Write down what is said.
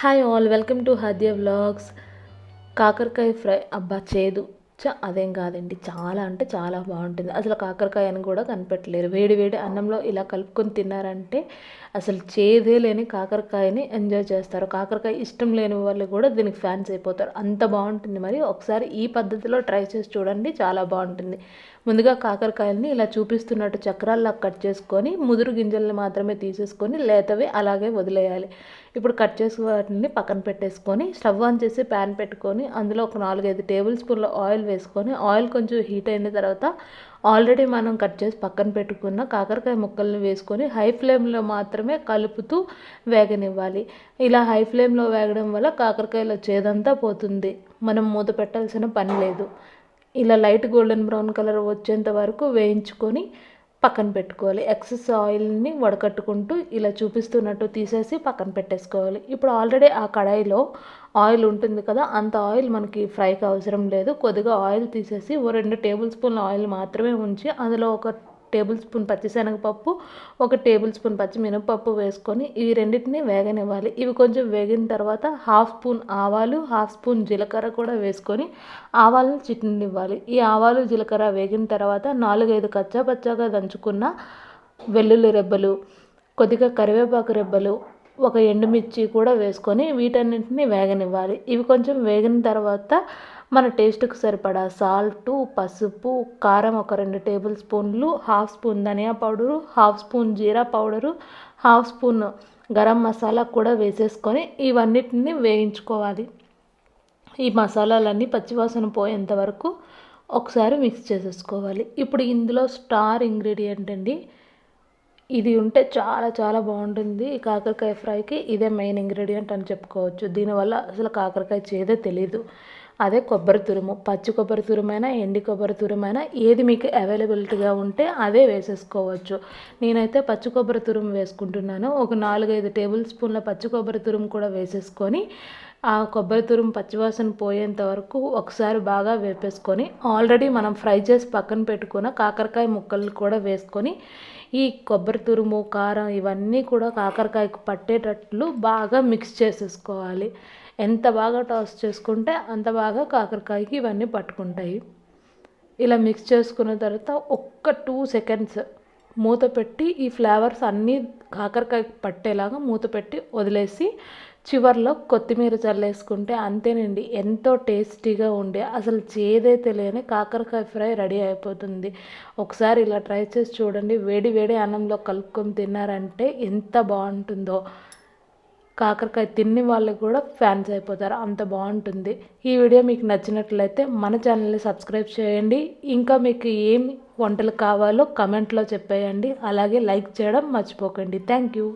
Hi all welcome to Hadya vlogs కాకరకాయ fry అబ్బా చేదు. చ అదేం కాదండి. చాలా అంటే చాలా బాగుంటుంది. అసలు కాకరకాయ అని కూడా కనిపెట్టలేరు. వేడి వేడి అన్నంలో ఇలా కలుపుకొని తిన్నారంటే అసలు చేదే లేని కాకరకాయని ఎంజాయ్ చేస్తారు. కాకరకాయ ఇష్టం లేని వాళ్ళు కూడా దీనికి ఫ్యాన్స్ అయిపోతారు. అంత బాగుంటుంది మరి. ఒకసారి ఈ పద్ధతిలో ట్రై చేసి చూడండి. చాలా బాగుంటుంది. ముందుగా కాకరకాయలని ఇలా చూపిస్తున్నట్టు చక్రాల్లా కట్ చేసుకొని ముదురు గింజల్ని మాత్రమే తీసేసుకొని లేతవి అలాగే వదిలేయాలి. ఇప్పుడు కట్ చేసి వాటిని పక్కన పెట్టేసుకొని స్టవ్ ఆన్ చేసి ప్యాన్ పెట్టుకొని అందులో ఒక నాలుగైదు టేబుల్ స్పూన్ల ఆయిల్ వేసుకొని ఆయిల్ కొంచెం హీట్ అయిన తర్వాత ఆల్రెడీ మనం కట్ చేసి పక్కన పెట్టుకున్న కాకరకాయ ముక్కల్ని వేసుకొని హై ఫ్లేమ్లో మాత్రమే కలుపుతూ వేగనివ్వాలి. ఇలా హై ఫ్లేమ్లో వేగడం వల్ల కాకరకాయలో చేదంతా పోతుంది. మనం మూత పెట్టాల్సిన పని లేదు. ఇలా లైట్ గోల్డెన్ బ్రౌన్ కలర్ వచ్చేంత వరకు వేయించుకొని పక్కన పెట్టుకోవాలి. ఎక్సెస్ ఆయిల్ని వడకట్టుకుంటూ ఇలా చూపిస్తున్నట్టు తీసేసి పక్కన పెట్టేసుకోవాలి. ఇప్పుడు ఆల్రెడీ ఆ కడాయిలో ఆయిల్ ఉంటుంది కదా అంత ఆయిల్ మనకి ఫ్రైకి అవసరం లేదు. కొద్దిగా ఆయిల్ తీసేసి ఓ రెండు టేబుల్ స్పూన్ల ఆయిల్ మాత్రమే ఉంచి అందులో ఒక టేబుల్ స్పూన్ పచ్చిశనగపప్పు ఒక టేబుల్ స్పూన్ పచ్చిమినపప్పు వేసుకొని ఇవి రెండింటిని వేగనివ్వాలి. ఇవి కొంచెం వేగిన తర్వాత హాఫ్ స్పూన్ ఆవాలు హాఫ్ స్పూన్ జీలకర్ర కూడా వేసుకొని ఆవాలను చిట్నివ్వాలి ఈ ఆవాలు జీలకర్ర వేగిన తర్వాత నాలుగైదు కచ్చా పచ్చాగా దంచుకున్న వెల్లుల్లి రెబ్బలు కొద్దిగా కరివేపాకు రెబ్బలు ఒక ఎండుమిర్చి కూడా వేసుకొని వీటన్నింటిని వేగనివ్వాలి. ఇవి కొంచెం వేగిన తర్వాత మన టేస్ట్కు సరిపడా సాల్టు పసుపు కారం ఒక రెండు టేబుల్ స్పూన్లు హాఫ్ స్పూన్ ధనియా పౌడరు హాఫ్ స్పూన్ జీరా powder half spoon garam masala కూడా వేసేసుకొని ఇవన్నిటిని వేయించుకోవాలి. ఈ మసాలాలన్నీ పచ్చివాసన పోయేంత వరకు ఒకసారి మిక్స్ చేసేసుకోవాలి. ఇప్పుడు ఇందులో స్టార్ ఇంగ్రీడియంట్ అండి. ఇది ఉంటే చాలా చాలా బాగుంటుంది. ఈ కాకరకాయ ఫ్రైకి ఇదే మెయిన్ ఇంగ్రీడియంట్ అని చెప్పుకోవచ్చు. దీనివల్ల అసలు కాకరకాయ చేదే తెలీదు. అదే కొబ్బరి తురుము. పచ్చి కొబ్బరి తురుమైనా ఎండి కొబ్బరి తురుమైనా ఏది మీకు అవైలబిలిటీగా ఉంటే అదే వేసేసుకోవచ్చు. నేనైతే పచ్చి కొబ్బరి తురుము వేసుకుంటున్నాను. ఒక నాలుగైదు టేబుల్ స్పూన్ల పచ్చి కొబ్బరి తురుము కూడా వేసేసుకొని ఆ కొబ్బరి తురుము పచ్చివాసన పోయేంత వరకు ఒకసారి బాగా వేపేసుకొని ఆల్రెడీ మనం ఫ్రై చేసి పక్కన పెట్టుకున్న కాకరకాయ ముక్కలు కూడా వేసుకొని ఈ కొబ్బరి తురుము కారం ఇవన్నీ కూడా కాకరకాయకు పట్టేటట్లు బాగా మిక్స్ చేసేసుకోవాలి. ఎంత బాగా టాస్ చేసుకుంటే అంత బాగా కాకరకాయకి ఇవన్నీ పట్టుకుంటాయి. ఇలా మిక్స్ చేసుకున్న తర్వాత ఒక్క టూ సెకండ్స్ మూత పెట్టి ఈ ఫ్లేవర్స్ అన్నీ కాకరకాయ పట్టేలాగా మూత పెట్టి వదిలేసి చివర్లో కొత్తిమీర చల్లేసుకుంటే అంతేనండి ఎంతో టేస్టీగా ఉండే అసలు చేదే తెలియని కాకరకాయ ఫ్రై రెడీ అయిపోతుంది. ఒకసారి ఇలా ట్రై చేసి చూడండి వేడి వేడి అన్నంలో కలుపుకొని తిన్నారంటే ఎంత బాగుంటుందో. కాకరకాయ తిని వాళ్ళు కూడా ఫ్యాన్స్ అయిపోతారు అంత బాగుంటుంది. ఈ వీడియో మీకు నచ్చినట్లయితే మన ఛానల్ని సబ్స్క్రైబ్ చేయండి. ఇంకా మీకు ఏం వంటలు కావాలో కమెంట్లో చెప్పేయండి. అలాగే లైక్ చేయడం మర్చిపోకండి. Thank you.